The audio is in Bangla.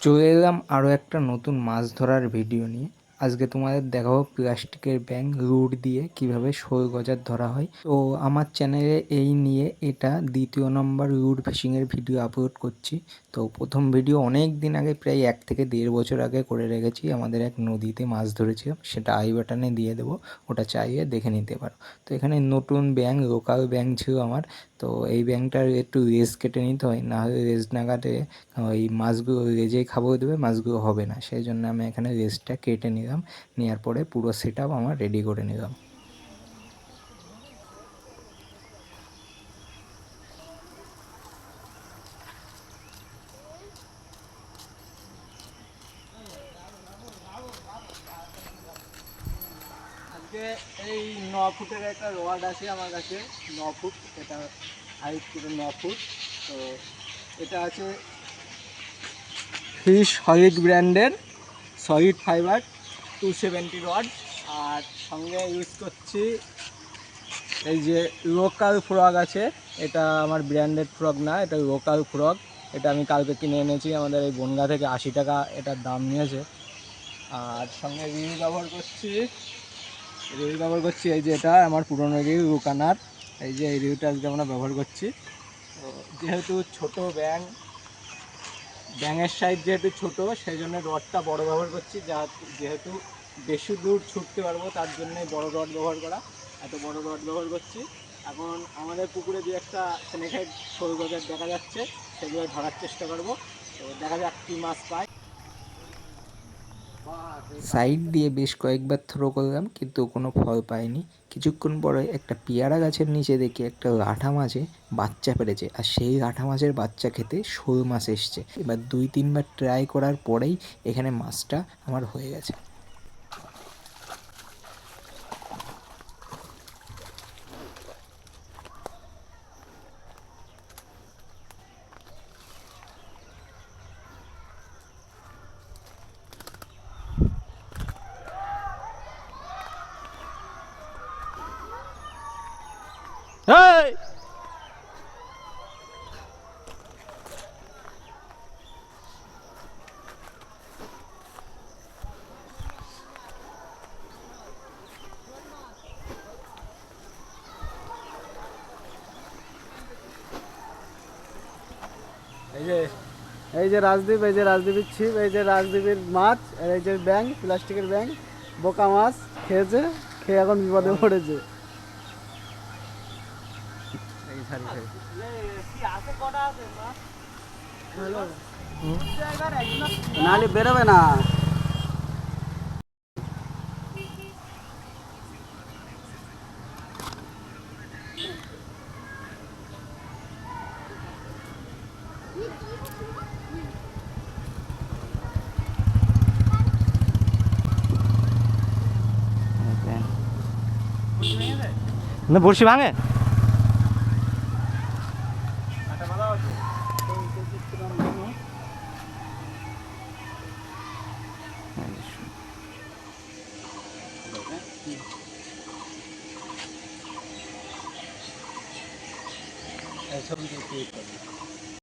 চলে এলাম আরও একটা নতুন মাছ ধরার ভিডিও নিয়ে। আজকে তোমাদের দেখাবো প্লাস্টিকের ব্যাং রুট দিয়ে কীভাবে শোল গজার ধরা হয়। তো আমার চ্যানেলে এই নিয়ে এটা দ্বিতীয় নম্বর রুট ফিশিংয়ের ভিডিও আপলোড করছি। তো প্রথম ভিডিও অনেক দিন আগে, প্রায় এক থেকে দেড় বছর আগে করে রেখেছি। আমাদের এক নদীতে মাছ ধরেছিলাম সেটা আই বাটনে দিয়ে দেবো, ওটা চাইয়ে দেখে নিতে পারো। তো এখানে নতুন ব্যাং লোকাল ব্যাং ছিল আমার। তো এই ব্যাংটার একটু রেস কেটে নিতে হয়, না হলে রেস না কাটে ওই মাছগুলো রেজেই খাবার দেবে, মাছগুলো হবে না। সেই জন্য আমি এখানে রেসটা কেটে নিলাম। নেওয়ার পরে পুরো সেট আমার রেডি করে নিলাম। এই ন ফুটের একটা রড আছে আমার কাছে, ন ফুট, এটা হাইট পুরো ন ফুট, তো এটা আছে ফিশ সলিড ব্র্যান্ডের solid fibre two seventy rod আর সঙ্গে ইউজ করছি এই যে লোকাল ফ্রগ আছে, এটা আমার ব্র্যান্ডেড ফ্রগ না, এটা লোকাল ফ্রগ এটা আমি কালকে কিনে এনেছি, আমাদের এই বনগা থেকে আশি টাকা এটার দাম নিয়েছে। আর সঙ্গে রিল ব্যবহার করছি রিল ব্যবহার করছি, এই যে এটা আমার পুরনো রিল রুকানার, এই যে এই রিলটা আজকে আমরা ব্যবহার করছি। তো যেহেতু ছোট ব্যাং ব্যাঙের সাইজ যেহেতু ছোটো সেই জন্য রডটা বড় ব্যবহার করছি, যা যেহেতু বেশি দূর ছুটতে পারব, তার জন্যই বড় রড ব্যবহার করা, এত বড় রড ব্যবহার করছি। এখন আমাদের পুকুরে যে একটা স্নেকের সরু গজার দেখা যাচ্ছে, সেগুলো ধরার চেষ্টা করব। তো দেখা যাক কী মাছ পাই সাইড দিয়ে বেশ কয়েকবার থ্রো করলাম, কিন্তু কোনো ফল পাইনি। কিছুক্ষণ পরে একটা পেয়ারা গাছের নিচে দেখি একটা লাঠা মাছে বাচ্চা পেরেছে, আর সেই লাঠা মাছের বাচ্চা খেতে শোল মাছ এসছে। এবার দুই, তিনবার ট্রাই করার পরেই এখানে মাছটা আমার হয়ে গেছে। এই যে এই যে রাজদ্বীপ, এই যে রাজদ্বীপের ছিপ, এই যে রাজদ্বীপের মাছ, আর এই যে ব্যাং প্লাস্টিকের ব্যাং বোকা মাছ খেয়েছে, খেয়ে এখন বিপদে পড়েছে। এই সারি সারি। নাহলে বেরোবে না না বড়শি ভাঙে এই ছবি দিয়ে create করবে।